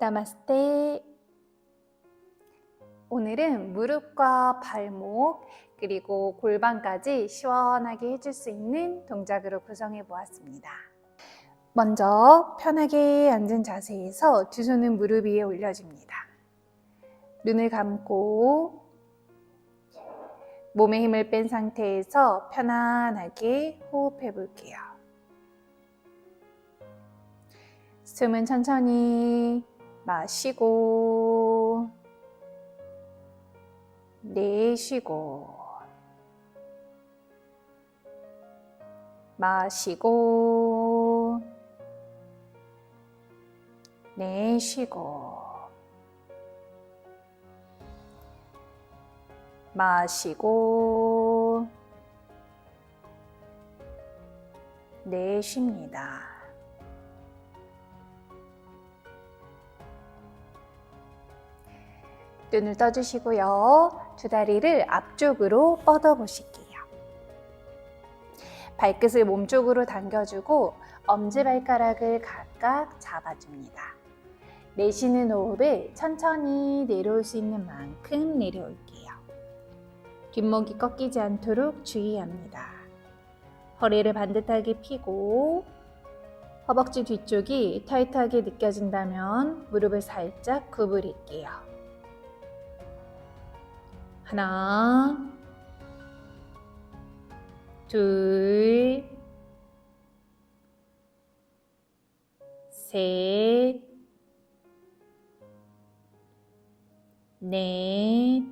나마스테. 오늘은 무릎과 발목, 그리고 골반까지 시원하게 해줄 수 있는 동작으로 구성해 보았습니다. 먼저 편하게 앉은 자세에서 두 손은 무릎 위에 올려줍니다. 눈을 감고 몸에 힘을 뺀 상태에서 편안하게 호흡해 볼게요. 숨은 천천히 마시고 내쉬고 마시고 내쉬고 마시고 내쉽니다. 눈을 떠주시고요. 두 다리를 앞쪽으로 뻗어 보실게요. 발끝을 몸쪽으로 당겨주고 엄지발가락을 각각 잡아줍니다. 내쉬는 호흡을 천천히 내려올 수 있는 만큼 내려올게요. 뒷목이 꺾이지 않도록 주의합니다. 허리를 반듯하게 피고 허벅지 뒤쪽이 타이트하게 느껴진다면 무릎을 살짝 구부릴게요. 하나, 둘, 셋, 넷,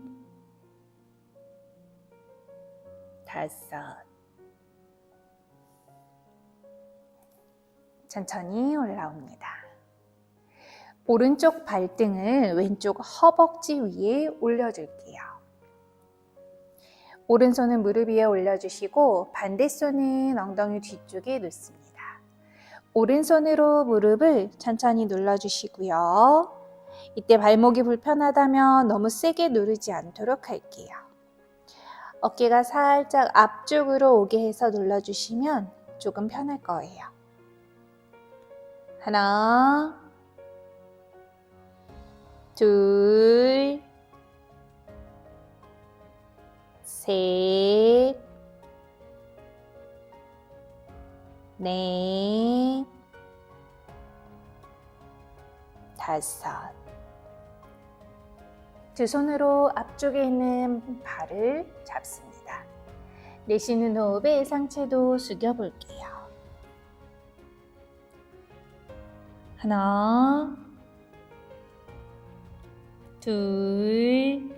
다섯. 천천히 올라옵니다. 오른쪽 발등을 왼쪽 허벅지 위에 올려줄게요. 오른손은 무릎 위에 올려주시고 반대손은 엉덩이 뒤쪽에 놓습니다. 오른손으로 무릎을 천천히 눌러주시고요. 이때 발목이 불편하다면 너무 세게 누르지 않도록 할게요. 어깨가 살짝 앞쪽으로 오게 해서 눌러주시면 조금 편할 거예요. 하나, 둘, 셋, 넷, 다섯. 두 손으로 앞쪽에 있는 발을 잡습니다. 내쉬는 호흡에 상체도 숙여볼게요. 하나, 둘,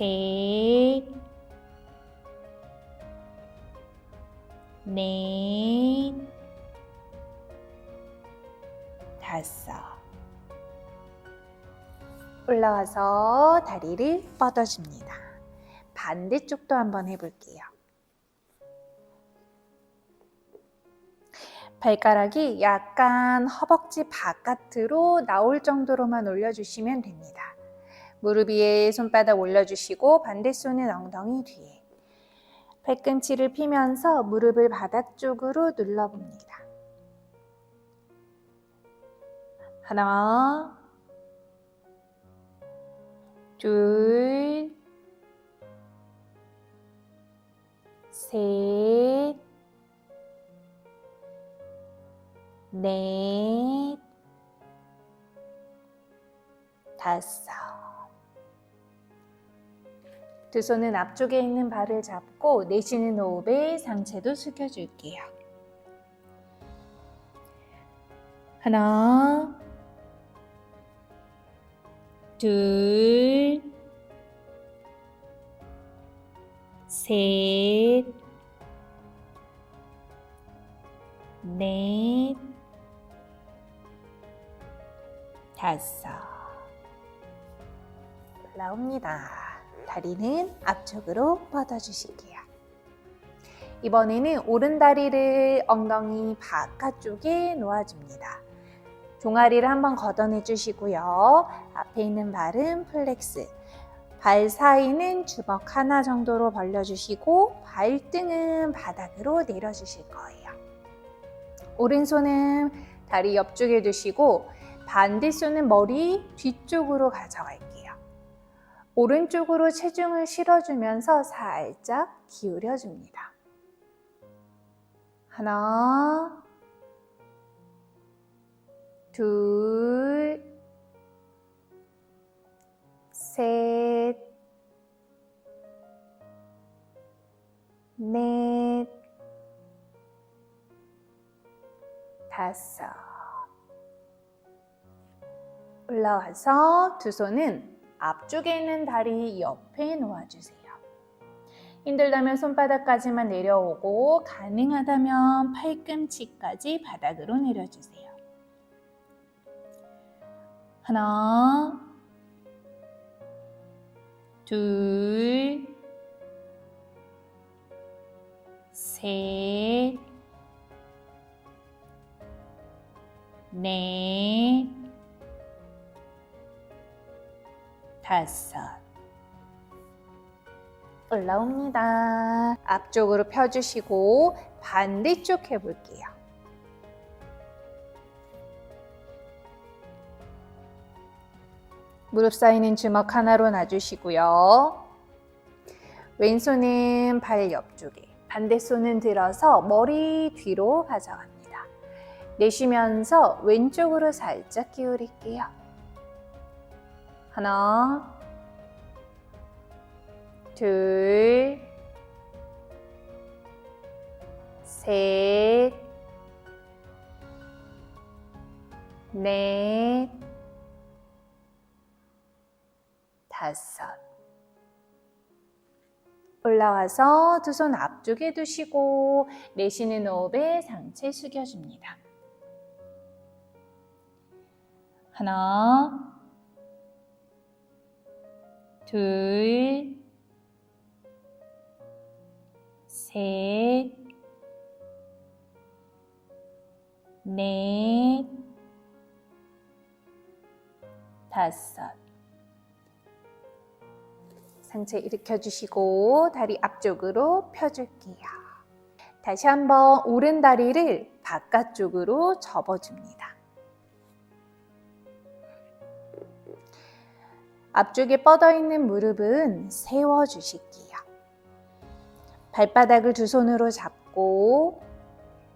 셋, 넷, 다섯. 올라와서 다리를 뻗어줍니다. 반대쪽도 한번 해볼게요. 발가락이 약간 허벅지 바깥으로 나올 정도로만 올려주시면 됩니다. 무릎 위에 손바닥 올려주시고 반대 손은 엉덩이 뒤에. 팔꿈치를 피면서 무릎을 바닥 쪽으로 눌러봅니다. 하나, 둘, 셋, 넷, 다섯. 두 손은 앞쪽에 있는 발을 잡고 내쉬는 호흡에 상체도 숙여줄게요. 하나, 둘, 셋, 넷, 다섯. 올라옵니다. 다리는 앞쪽으로 뻗어주실게요. 이번에는 오른 다리를 엉덩이 바깥쪽에 놓아줍니다. 종아리를 한번 걷어내 주시고요. 앞에 있는 발은 플렉스. 발 사이는 주먹 하나 정도로 벌려주시고 발등은 바닥으로 내려주실 거예요. 오른손은 다리 옆쪽에 두시고 반대 손은 머리 뒤쪽으로 가져갈게요. 오른쪽으로 체중을 실어주면서 살짝 기울여줍니다. 하나, 둘, 셋, 넷, 다섯. 올라와서 두 손은 앞쪽에 있는 다리 옆에 놓아주세요. 힘들다면 손바닥까지만 내려오고 가능하다면 팔꿈치까지 바닥으로 내려주세요. 하나, 둘, 셋, 넷, 다섯. 올라옵니다. 앞쪽으로 펴주시고 반대쪽 해볼게요. 무릎 사이는 주먹 하나로 놔주시고요. 왼손은 발 옆쪽에, 반대손은 들어서 머리 뒤로 가져갑니다. 내쉬면서 왼쪽으로 살짝 기울일게요. 하나, 둘, 셋, 넷, 다섯. 올라와서 두 손 앞쪽에 두시고 내쉬는 호흡에 상체 숙여줍니다. 하나, 둘, 셋, 넷, 다섯. 상체 일으켜 주시고 다리 앞쪽으로 펴줄게요. 다시 한번 오른 다리를 바깥쪽으로 접어줍니다. 앞쪽에 뻗어 있는 무릎은 세워 주실게요. 발바닥을 두 손으로 잡고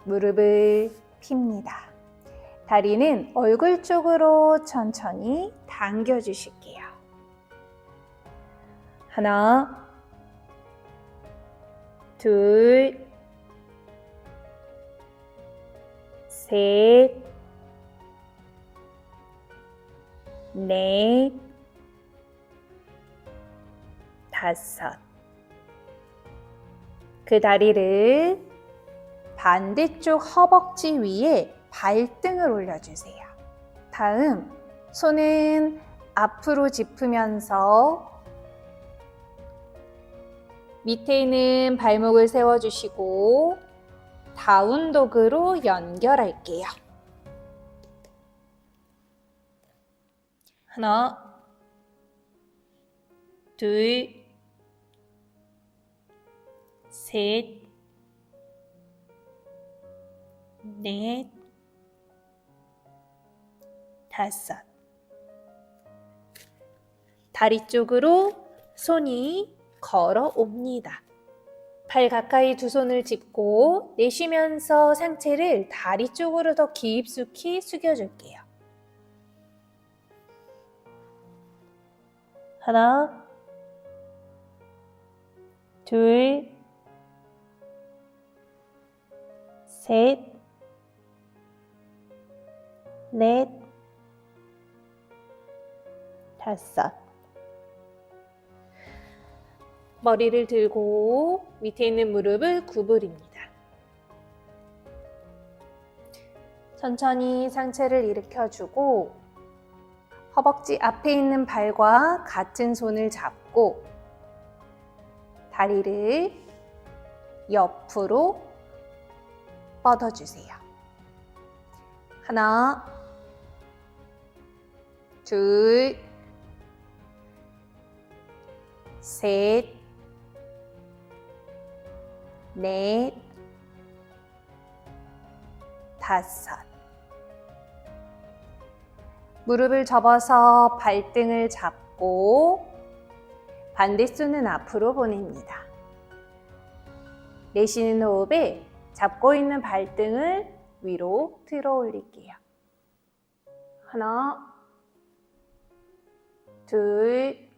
무릎을 핍니다. 다리는 얼굴 쪽으로 천천히 당겨 주실게요. 하나, 둘, 셋, 넷, 다섯. 그 다리를 반대쪽 허벅지 위에 발등을 올려주세요. 다음, 손은 앞으로 짚으면서 밑에 있는 발목을 세워주시고 다운독으로 연결할게요. 하나, 둘, 셋, 넷, 다섯. 다리 쪽으로 손이 걸어 옵니다. 발 가까이 두 손을 짚고 내쉬면서 상체를 다리 쪽으로 더 깊숙이 숙여줄게요. 하나, 둘, 셋, 넷, 다섯. 머리를 들고 밑에 있는 무릎을 구부립니다. 천천히 상체를 일으켜주고 허벅지 앞에 있는 발과 같은 손을 잡고 다리를 옆으로 뻗어주세요. 하나, 둘, 셋, 넷, 다섯. 무릎을 접어서 발등을 잡고 반대손은 앞으로 보냅니다. 내쉬는 호흡에 잡고 있는 발등을 위로 들어 올릴게요. 하나, 둘,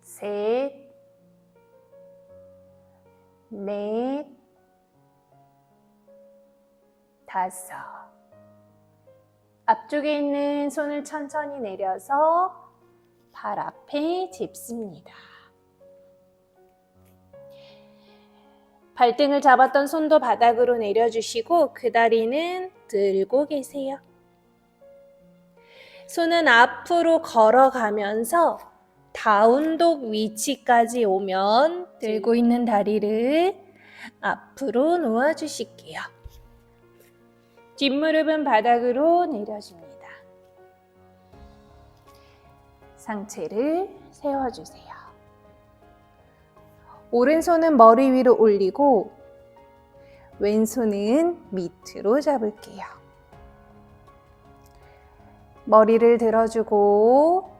셋, 넷, 다섯. 앞쪽에 있는 손을 천천히 내려서 발 앞에 짚습니다. 발등을 잡았던 손도 바닥으로 내려주시고 그 다리는 들고 계세요. 손은 앞으로 걸어가면서 다운독 위치까지 오면 들고 있는 다리를 앞으로 놓아주실게요. 뒷무릎은 바닥으로 내려줍니다. 상체를 세워주세요. 오른손은 머리 위로 올리고 왼손은 밑으로 잡을게요. 머리를 들어주고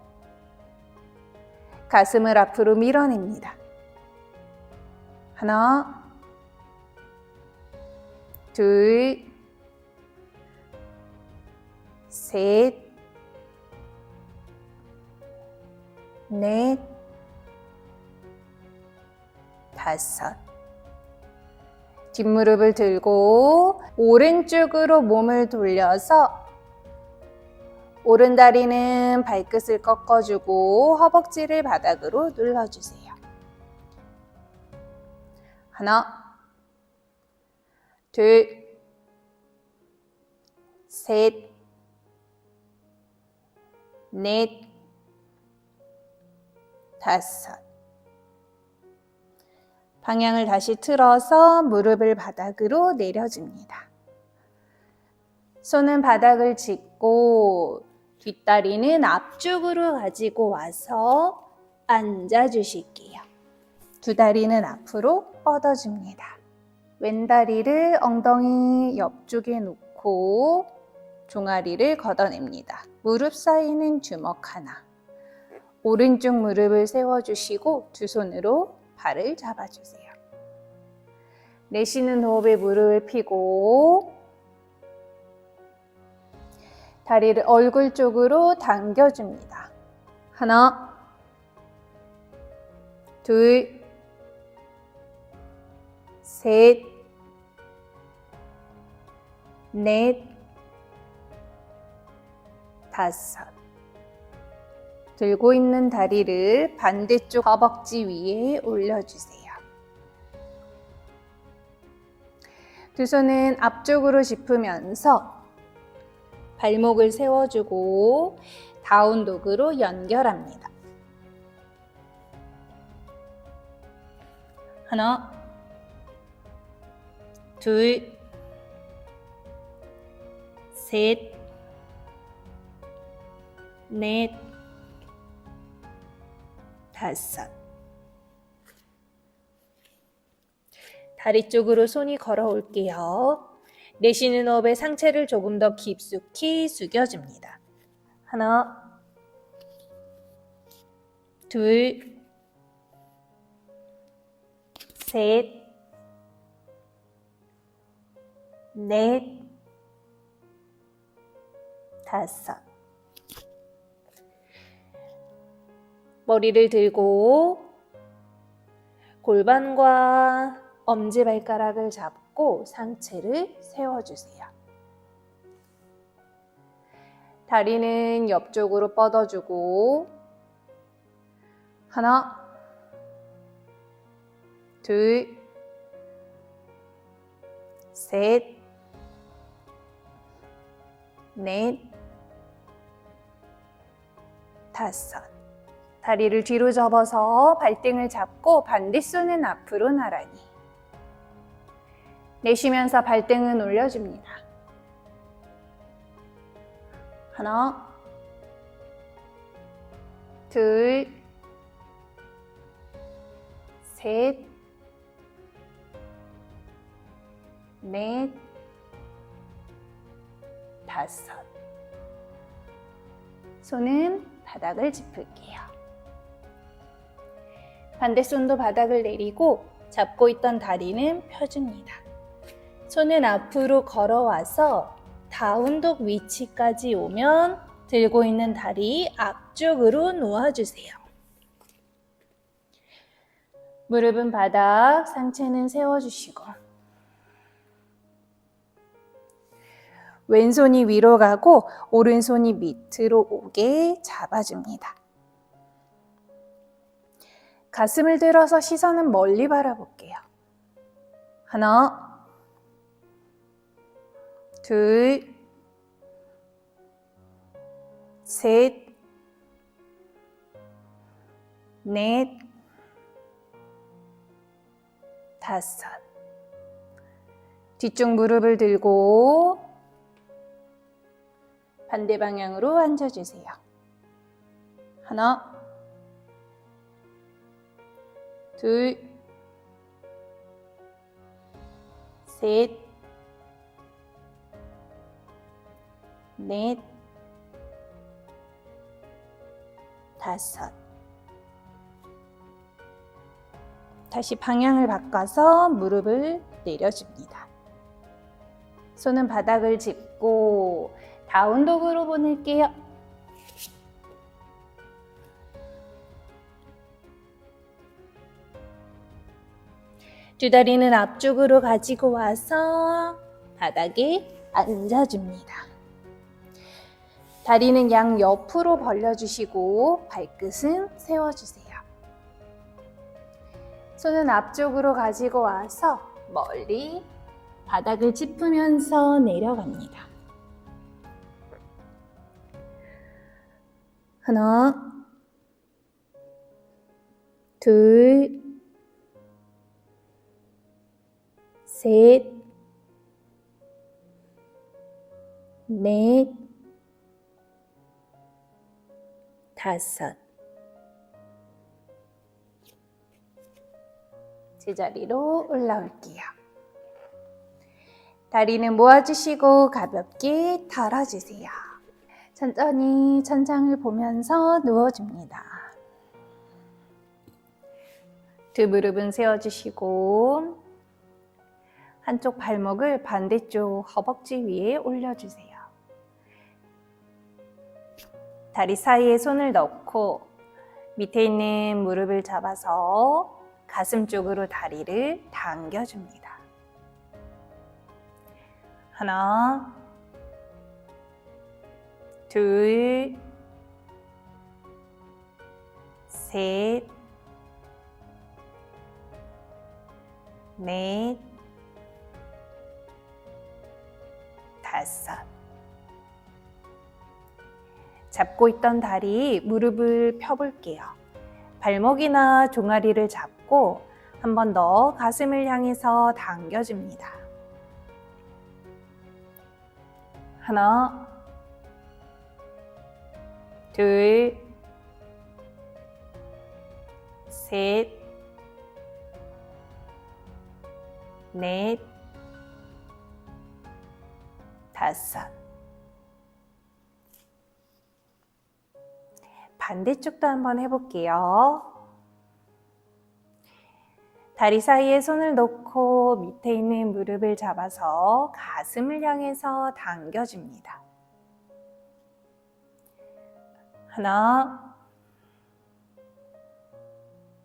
가슴을 앞으로 밀어냅니다. 하나, 둘, 셋, 넷, 다섯. 뒷무릎을 들고 오른쪽으로 몸을 돌려서 오른 다리는 발끝을 꺾어주고 허벅지를 바닥으로 눌러주세요. 하나, 둘, 셋, 넷, 다섯. 방향을 다시 틀어서 무릎을 바닥으로 내려줍니다. 손은 바닥을 짚고 뒷다리는 앞쪽으로 가지고 와서 앉아주실게요. 두 다리는 앞으로 뻗어줍니다. 왼다리를 엉덩이 옆쪽에 놓고 종아리를 걷어냅니다. 무릎 사이는 주먹 하나. 오른쪽 무릎을 세워주시고 두 손으로 발을 잡아주세요. 내쉬는 호흡에 무릎을 펴고 다리를 얼굴 쪽으로 당겨줍니다. 하나, 둘, 셋, 넷, 다섯. 들고 있는 다리를 반대쪽 허벅지 위에 올려주세요. 두 손은 앞쪽으로 짚으면서 발목을 세워주고 다운독으로 연결합니다. 하나, 둘, 셋, 넷, 다섯. 다리 쪽으로 손이 걸어올게요. 내쉬는 호흡에 상체를 조금 더 깊숙이 숙여줍니다. 하나, 둘, 셋, 넷, 다섯. 머리를 들고 골반과 엄지발가락을 잡고 상체를 세워주세요. 다리는 옆쪽으로 뻗어주고 하나, 둘, 셋, 넷, 다섯. 다리를 뒤로 접어서 발등을 잡고 반대손은 앞으로 나란히. 내쉬면서 발등은 올려줍니다. 하나, 둘, 셋, 넷, 다섯. 손은 바닥을 짚을게요. 반대 손도 바닥을 내리고 잡고 있던 다리는 펴줍니다. 손은 앞으로 걸어와서 다운독 위치까지 오면 들고 있는 다리 앞쪽으로 놓아주세요. 무릎은 바닥, 상체는 세워주시고 왼손이 위로 가고 오른손이 밑으로 오게 잡아줍니다. 가슴을 들어서 시선은 멀리 바라볼게요. 하나, 둘, 셋, 넷, 다섯. 뒤쪽 무릎을 들고 반대 방향으로 앉아주세요. 하나, 둘, 셋, 넷, 다섯. 다시 방향을 바꿔서 무릎을 내려줍니다. 손은 바닥을 짚고 다운독으로 보낼게요. 두 다리는 앞쪽으로 가지고 와서 바닥에 앉아줍니다. 다리는 양 옆으로 벌려주시고 발끝은 세워주세요. 손은 앞쪽으로 가지고 와서 멀리 바닥을 짚으면서 내려갑니다. 하나, 둘, 셋, 넷, 다섯. 제자리로 올라올게요. 다리는 모아주시고 가볍게 덜어주세요. 천천히 천장을 보면서 누워줍니다. 두 무릎은 세워주시고 한쪽 발목을 반대쪽 허벅지 위에 올려주세요. 다리 사이에 손을 넣고 밑에 있는 무릎을 잡아서 가슴 쪽으로 다리를 당겨줍니다. 하나, 둘, 셋, 넷, 다섯. 잡고 있던 다리 무릎을 펴볼게요. 발목이나 종아리를 잡고 한 번 더 가슴을 향해서 당겨줍니다. 하나, 둘, 셋, 넷, 다섯. 반대쪽도 한번 해볼게요. 다리 사이에 손을 놓고 밑에 있는 무릎을 잡아서 가슴을 향해서 당겨줍니다. 하나,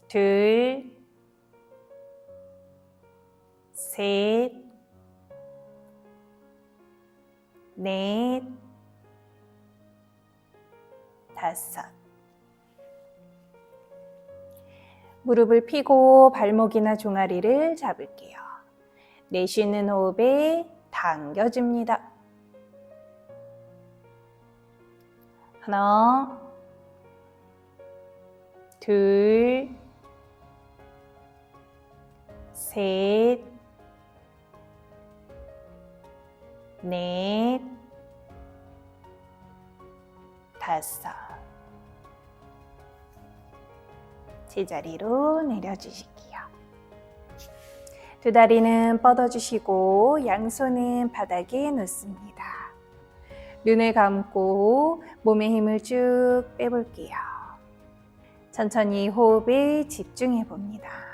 둘, 셋, 넷, 다섯. 무릎을 펴고 발목이나 종아리를 잡을게요. 내쉬는 호흡에 당겨줍니다. 하나, 둘, 셋, 넷, 다섯. 제자리로 내려주실게요. 두 다리는 뻗어주시고 양손은 바닥에 놓습니다. 눈을 감고 몸의 힘을 쭉 빼볼게요. 천천히 호흡에 집중해 봅니다.